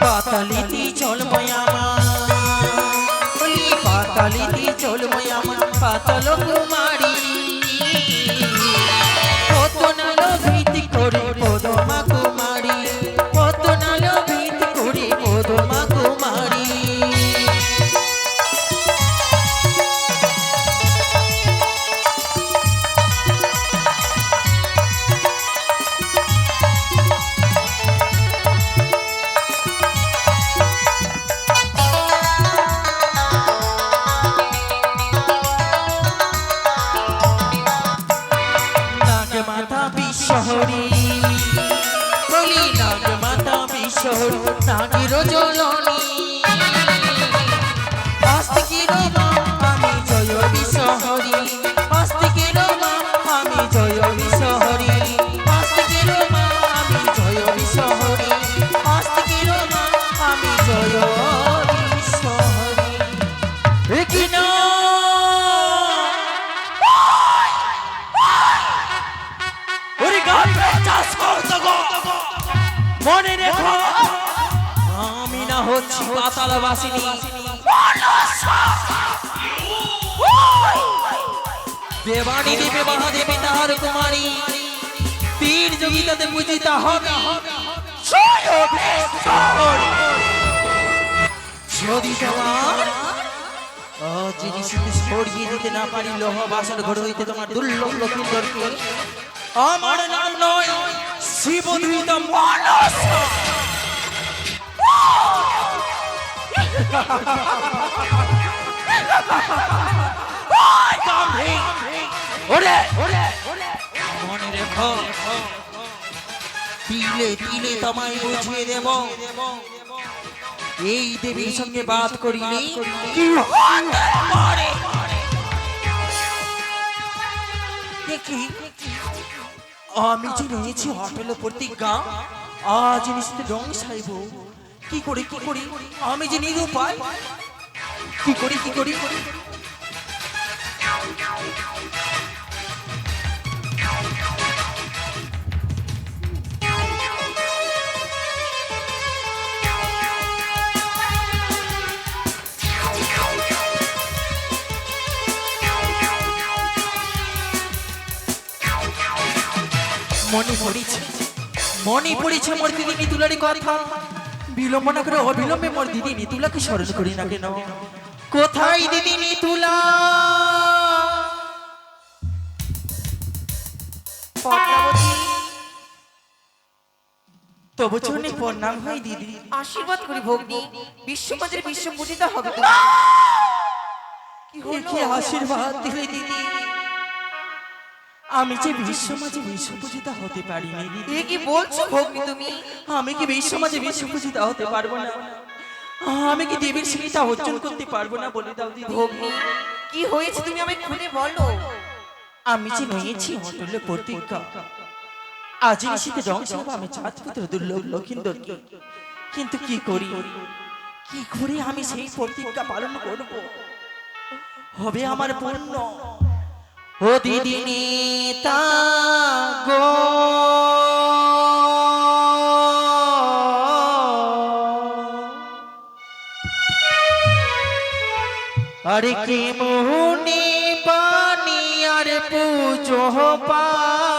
কতলিতি বিশ্বহরি প্রলীনাগ মাতা বিশ্বহর নাগির জ্বলনী আস্তিকির মা মনে রেখো, আমি না হচ্ছি পাতাল বাসিনী দেবানী দেবে মহাদেবী, তাহার কুমারী। তীর যোগিতাতে পূজিতা হবে যদি তোমার জিনিসটি সরিয়ে দিতে না পারি লোহ বাসন ঘর হইতে তোমার দুর্লভ লক্ষ্মীন্দরকে আমার নাম নয় শিবদূত মানস। মনে এই দেবীর সঙ্গে বাদ করিনি কি হতে পারে? দেখি। আমি যে নিয়েছি হোটেলে প্রতিজ্ঞা, আজ নিশ্চিত রং সাইব। কি করি কি করি? আমি যে নিরুপায়। কি করি কি করি? মনে পড়েছে মনে পড়েছে মোর দিদি নিতুলারি কথা। বিলম্ব না করে অবিলম্বে মোর দিদি নিতুলাকে স্মরণ করি না কেন? কোথায় দিদি নিতুলা? তবু চরণে প্রণাম হয় দিদি। আশীর্বাদ করি ভগ্নি। বিশ্বমাজের বিশ্ব পূজিতা হবে। তুমি কি হলো? কি আশীর্বাদ দিলে দিদি। আমি যে বিশ্ব মাঝে বিশ্ব পূজিতা হতে পারিনি। এ কি বলছো ভগ্নি তুমি? আমি কি বিশ্ব মাঝে বিশ্ব পূজিতা হতে পারব না? আমি কি দেবীর সীতা অর্জন করতে পারব না বলে দাও দিদি। ভগ্নি কি হয়েছে তুমি আমায় খুলে বলো? আমি যে নিয়েছি হোটেলে প্রতিজ্ঞা। আজ নিশীতে জংসব আমি চাঁদ পুত্র দুর্লভ লক্ষিন্দরকে। কিন্তু কি করি? কি করে আমি সেই প্রতিজ্ঞা পালন করব? হবে আমার পূর্ণ ও দিদি তা গো। আরে কি মোহনে পানি আর পুজো পাই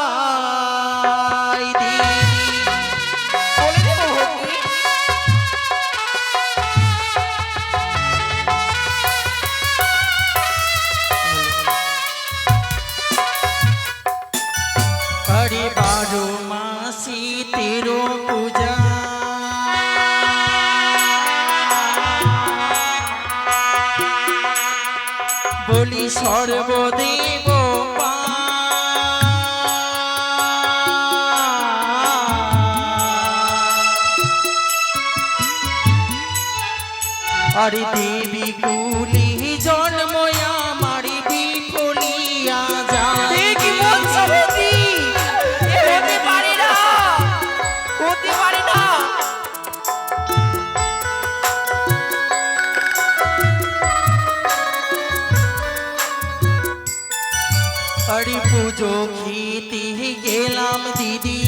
আরে বারো মাসি তেরো পূজা। বলি সর্বদেব আরে দেবী কুলি আরে পুজো খেতে গেলাম দিদি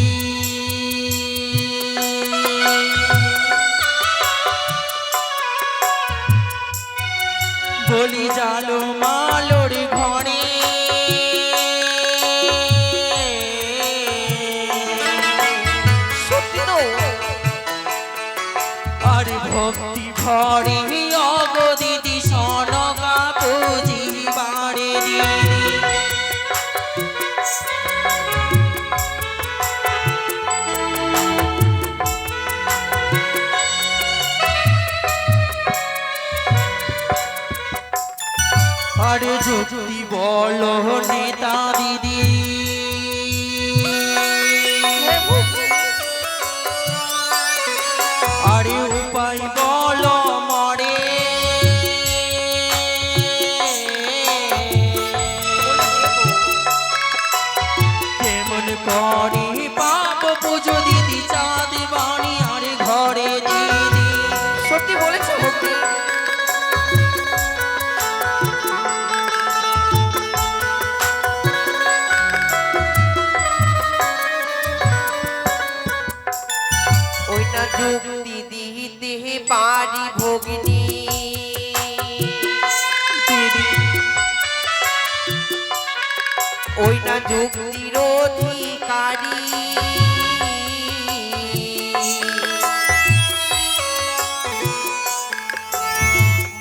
বলি জালো মালোর বলো নেতা দিদি। আরে উপায় বলো মরে। কেমন করি পাপ পুজো দিদি চাঁদ বাণী আরে ঘরে দিদি। সত্যি বলেছ? যুক্তি দিতে পারি ভগ্নি। ওই না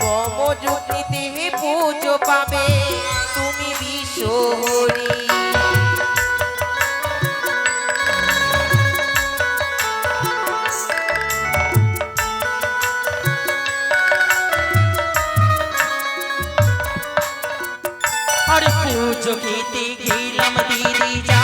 মম যুক্তিতে পুজো পাবে তুমি বিশ্বহরি আর খেতে গেলাম দিদি জাল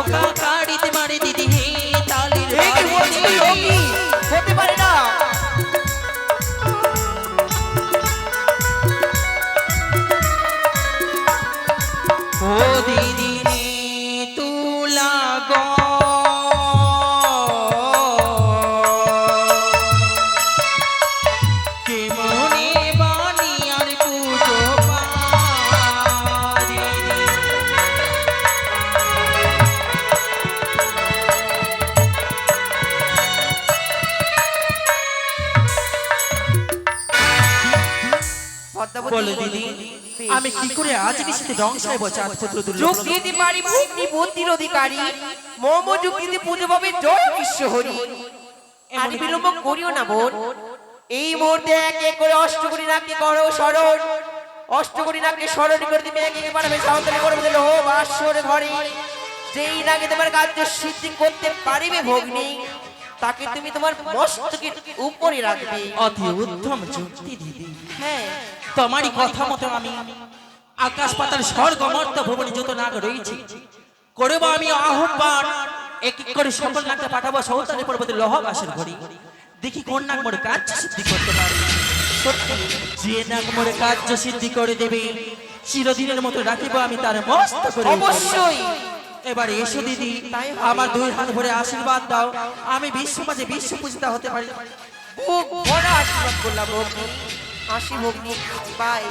আমারও কাকারিতে মারে বলো দিদি আমি কি করে আজ নিশিতে ধ্বংসায় বসে পুত্র দুর্লভ পারি ভগ্নি বুদ্ধির অধিকারী মম যুক্তিতে পুজো জয় বিশ্বহরি আর বিলম্ব করিও না বোন। এই মুহূর্তে এক এক করে অষ্টকরী নাককে করো স্মরণ অষ্টকরী নাককে স্মরণ করে দিবে এক এক পারবে সাঁওতালি করবে দিল হো বাসর ঘরে। যেই নাকি তোমার কার্য সিদ্ধি করতে পারিবে ভগ্নি তাকে তুমি তোমার মস্তকের উপরে রাখবে। অতি উত্তম যুক্তি দিদি। হ্যাঁ। তোমারই কথা মতো আমি। আকাশ পাতাল স্বর্গ মর্ত ভুবনে যত নাগ রয়েছে করব আমি আহ্বান। এক এক করে সকল নাগকে পাঠাবো সৌতারি পর্বতে লহবাসের ঘড়ি। দেখি কোন নাগ মোর কাজ সিদ্ধি করতে পারে। সত্যি যে নাগ মোর কাজ সিদ্ধি করে দেবে চিরদিনের মতো রাখিব আমি তার মস্ত করে। অবশ্যই। এবার এসো দিদি আমার দুই হাত ভরে আশীর্বাদ দাও। আমি বিশ্ব মাঝে বিশ্ব পূজিতা হতে পারি। বুক ভরা আশীর্বাদ করলাম হাসি মুখ বাই।